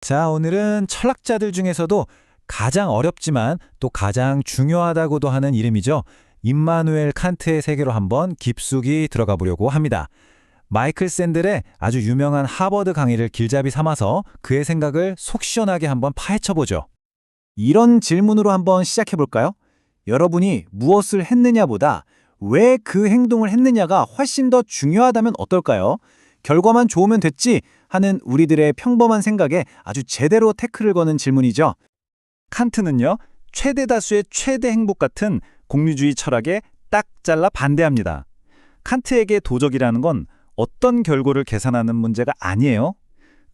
자, 오늘은 철학자들 중에서도 가장 어렵지만 또 가장 중요하다고도 하는 이름이죠. 임마누엘 칸트의 세계로 한번 깊숙이 들어가 보려고 합니다. 마이클 샌들의 아주 유명한 하버드 강의를 길잡이 삼아서 그의 생각을 속 시원하게 한번 파헤쳐 보죠. 이런 질문으로 한번 시작해 볼까요? 여러분이 무엇을 했느냐보다 왜 그 행동을 했느냐가 훨씬 더 중요하다면 어떨까요? 결과만 좋으면 됐지 하는 우리들의 평범한 생각에 아주 제대로 태클을 거는 질문이죠. 칸트는요, 최대 다수의 최대 행복 같은 공유주의 철학에 딱 잘라 반대합니다. 칸트에게 도덕이라는 건 어떤 결과를 계산하는 문제가 아니에요.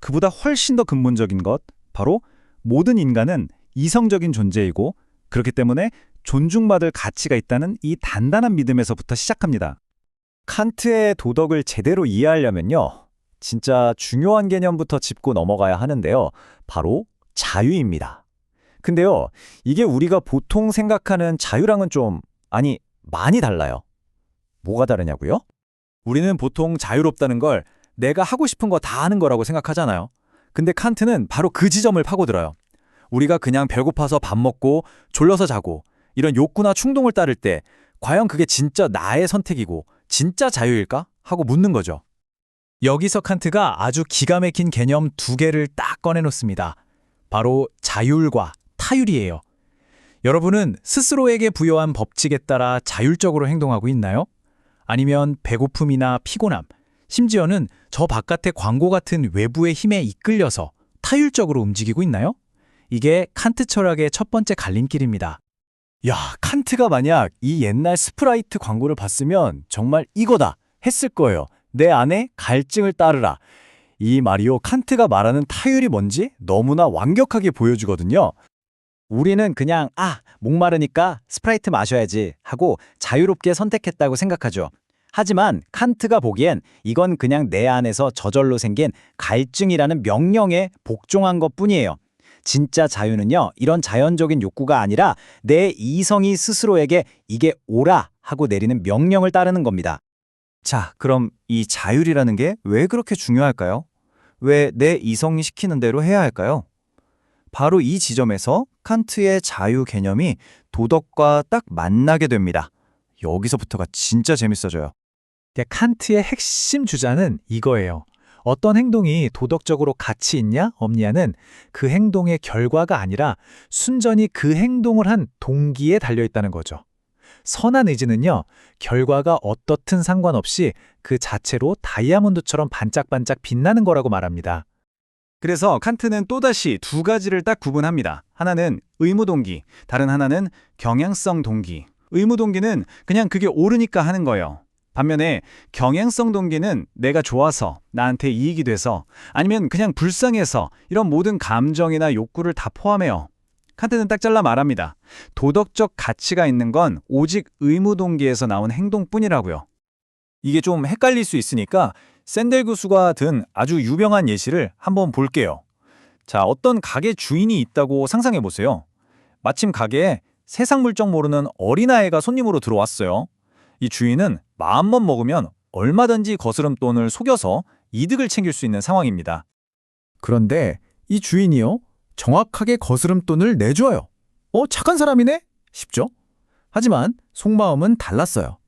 그보다 훨씬 더 근본적인 것, 바로 모든 인간은 이성적인 존재이고 그렇기 때문에 존중받을 가치가 있다는 이 단단한 믿음에서부터 시작합니다. 칸트의 도덕을 제대로 이해하려면요. 진짜 중요한 개념부터 짚고 넘어가야 하는데요. 바로 자유입니다. 근데요, 이게 우리가 보통 생각하는 자유랑은 좀, 아니, 많이 달라요. 뭐가 다르냐고요? 우리는 보통 자유롭다는 걸 내가 하고 싶은 거 다 하는 거라고 생각하잖아요. 근데 칸트는 바로 그 지점을 파고들어요. 우리가 그냥 배고파서 밥 먹고 졸려서 자고 이런 욕구나 충동을 따를 때 과연 그게 진짜 나의 선택이고 진짜 자유일까? 하고 묻는 거죠. 여기서 칸트가 아주 기가 막힌 개념 두 개를 딱 꺼내놓습니다. 바로 자율과 타율이에요. 여러분은 스스로에게 부여한 법칙에 따라 자율적으로 행동하고 있나요? 아니면 배고픔이나 피곤함, 심지어는 저 바깥의 광고 같은 외부의 힘에 이끌려서 타율적으로 움직이고 있나요? 이게 칸트 철학의 첫 번째 갈림길입니다. 야, 칸트가 만약 이 옛날 스프라이트 광고를 봤으면 정말 이거다 했을 거예요. 내 안에 갈증을 따르라. 이 말이요, 칸트가 말하는 타율이 뭔지 너무나 완벽하게 보여주거든요. 우리는 그냥 아, 목마르니까 스프라이트 마셔야지 하고 자유롭게 선택했다고 생각하죠. 하지만 칸트가 보기엔 이건 그냥 내 안에서 저절로 생긴 갈증이라는 명령에 복종한 것뿐이에요. 진짜 자유는요, 이런 자연적인 욕구가 아니라 내 이성이 스스로에게 이게 옳아 하고 내리는 명령을 따르는 겁니다. 자, 그럼 이 자율이라는 게 왜 그렇게 중요할까요? 왜 내 이성이 시키는 대로 해야 할까요? 바로 이 지점에서 칸트의 자유 개념이 도덕과 딱 만나게 됩니다. 여기서부터가 진짜 재밌어져요. 칸트의 핵심 주자는 이거예요. 어떤 행동이 도덕적으로 가치 있냐 없냐는 그 행동의 결과가 아니라 순전히 그 행동을 한 동기에 달려 있다는 거죠. 선한 의지는요, 결과가 어떻든 상관없이 그 자체로 다이아몬드처럼 반짝반짝 빛나는 거라고 말합니다. 그래서 칸트는 또다시 두 가지를 딱 구분합니다. 하나는 의무 동기, 다른 하나는 경향성 동기. 의무 동기는 그냥 그게 옳으니까 하는 거예요. 반면에 경향성 동기는 내가 좋아서 나한테 이익이 돼서 아니면 그냥 불쌍해서 이런 모든 감정이나 욕구를 다 포함해요. 칸트는 딱 잘라 말합니다. 도덕적 가치가 있는 건 오직 의무 동기에서 나온 행동뿐이라고요. 이게 좀 헷갈릴 수 있으니까 샌델 교수가 든 아주 유명한 예시를 한번 볼게요. 자, 어떤 가게 주인이 있다고 상상해 보세요. 마침 가게에 세상 물정 모르는 어린아이가 손님으로 들어왔어요. 이 주인은 마음만 먹으면 얼마든지 거스름돈을 속여서 이득을 챙길 수 있는 상황입니다. 그런데 이 주인이요, 정확하게 거스름돈을 내줘요. 어, 착한 사람이네? 싶죠? 하지만 속마음은 달랐어요.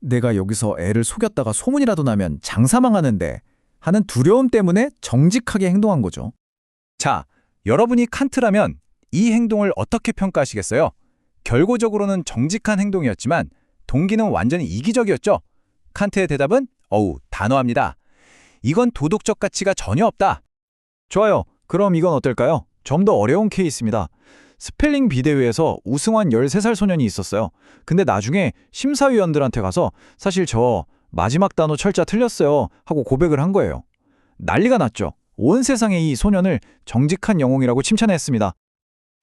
내가 여기서 애를 속였다가 소문이라도 나면 장사 망하는데 하는 두려움 때문에 정직하게 행동한 거죠. 자, 여러분이 칸트라면 이 행동을 어떻게 평가하시겠어요? 결과적으로는 정직한 행동이었지만 동기는 완전히 이기적이었죠. 칸트의 대답은 어우, 단호합니다. 이건 도덕적 가치가 전혀 없다. 좋아요. 그럼 이건 어떨까요? 좀 더 어려운 케이스입니다. 스펠링 비대회에서 우승한 13살 소년이 있었어요. 근데 나중에 심사위원들한테 가서 사실 저 마지막 단어 철자 틀렸어요 하고 고백을 한 거예요. 난리가 났죠. 온 세상에 이 소년을 정직한 영웅이라고 칭찬했습니다.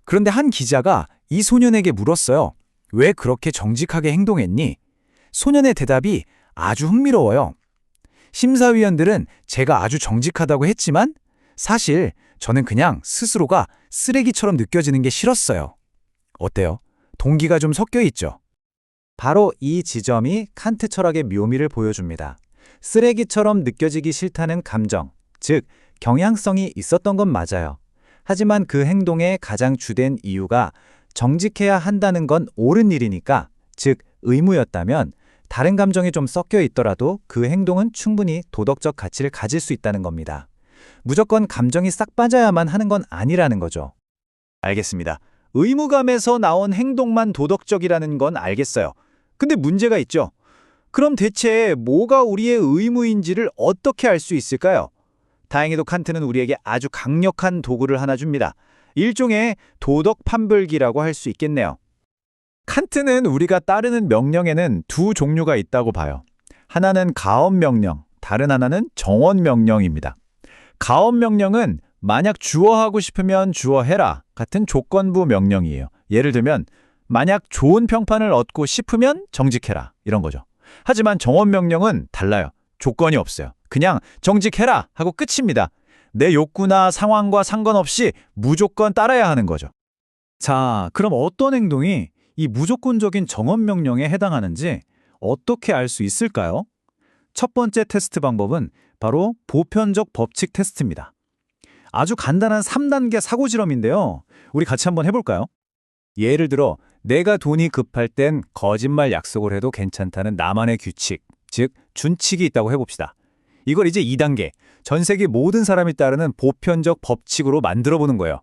그런데 한 기자가 이 소년에게 물었어요. 왜 그렇게 정직하게 행동했니? 소년의 대답이 아주 흥미로워요. 심사위원들은 제가 아주 정직하다고 했지만 사실 저는 그냥 스스로가 쓰레기처럼 느껴지는 게 싫었어요. 어때요? 동기가 좀 섞여 있죠? 바로 이 지점이 칸트 철학의 묘미를 보여줍니다. 쓰레기처럼 느껴지기 싫다는 감정, 즉 경향성이 있었던 건 맞아요. 하지만 그 행동의 가장 주된 이유가 정직해야 한다는 건 옳은 일이니까, 즉 의무였다면 다른 감정이 좀 섞여 있더라도 그 행동은 충분히 도덕적 가치를 가질 수 있다는 겁니다. 무조건 감정이 싹 빠져야만 하는 건 아니라는 거죠. 알겠습니다. 의무감에서 나온 행동만 도덕적이라는 건 알겠어요. 근데 문제가 있죠. 그럼 대체 뭐가 우리의 의무인지를 어떻게 알 수 있을까요? 다행히도 칸트는 우리에게 아주 강력한 도구를 하나 줍니다. 일종의 도덕 판별기라고 할 수 있겠네요. 칸트는 우리가 따르는 명령에는 두 종류가 있다고 봐요. 하나는 가업 명령, 다른 하나는 정원 명령입니다. 가업 명령은 만약 주어하고 싶으면 주어해라 같은 조건부 명령이에요. 예를 들면 만약 좋은 평판을 얻고 싶으면 정직해라 이런 거죠. 하지만 정원 명령은 달라요. 조건이 없어요. 그냥 정직해라 하고 끝입니다. 내 욕구나 상황과 상관없이 무조건 따라야 하는 거죠. 자, 그럼 어떤 행동이 이 무조건적인 정원 명령에 해당하는지 어떻게 알 수 있을까요? 첫 번째 테스트 방법은 바로 보편적 법칙 테스트입니다. 아주 간단한 3단계 사고지럼인데요. 우리 같이 한번 해볼까요? 예를 들어 내가 돈이 급할 땐 거짓말 약속을 해도 괜찮다는 나만의 규칙, 즉 준칙이 있다고 해봅시다. 이걸 이제 2단계, 전 세계 모든 사람이 따르는 보편적 법칙으로 만들어 보는 거예요.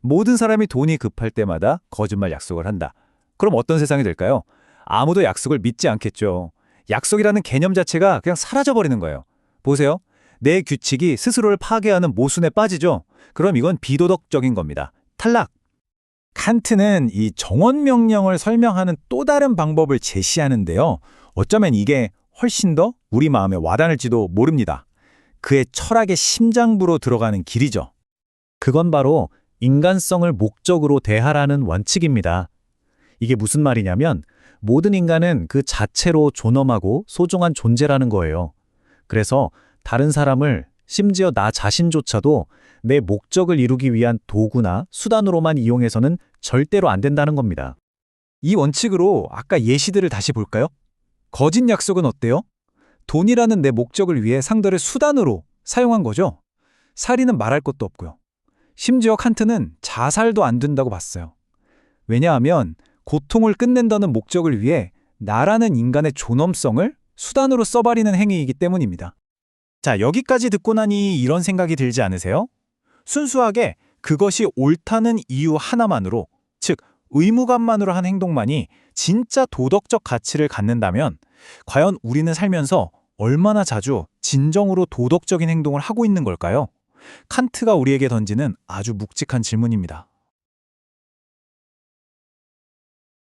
모든 사람이 돈이 급할 때마다 거짓말 약속을 한다. 그럼 어떤 세상이 될까요? 아무도 약속을 믿지 않겠죠. 약속이라는 개념 자체가 그냥 사라져버리는 거예요. 보세요. 내 규칙이 스스로를 파괴하는 모순에 빠지죠. 그럼 이건 비도덕적인 겁니다. 탈락. 칸트는 이 정원 명령을 설명하는 또 다른 방법을 제시하는데요. 어쩌면 이게 훨씬 더 우리 마음에 와닿을지도 모릅니다. 그의 철학의 심장부로 들어가는 길이죠. 그건 바로 인간성을 목적으로 대하라는 원칙입니다. 이게 무슨 말이냐면 모든 인간은 그 자체로 존엄하고 소중한 존재라는 거예요. 그래서 다른 사람을 심지어 나 자신조차도 내 목적을 이루기 위한 도구나 수단으로만 이용해서는 절대로 안 된다는 겁니다. 이 원칙으로 아까 예시들을 다시 볼까요? 거짓 약속은 어때요? 돈이라는 내 목적을 위해 상대를 수단으로 사용한 거죠. 살인은 말할 것도 없고요. 심지어 칸트는 자살도 안 된다고 봤어요. 왜냐하면 고통을 끝낸다는 목적을 위해 나라는 인간의 존엄성을 수단으로 써버리는 행위이기 때문입니다. 자, 여기까지 듣고 나니 이런 생각이 들지 않으세요? 순수하게 그것이 옳다는 이유 하나만으로, 즉, 의무감만으로 한 행동만이 진짜 도덕적 가치를 갖는다면, 과연 우리는 살면서 얼마나 자주 진정으로 도덕적인 행동을 하고 있는 걸까요? 칸트가 우리에게 던지는 아주 묵직한 질문입니다.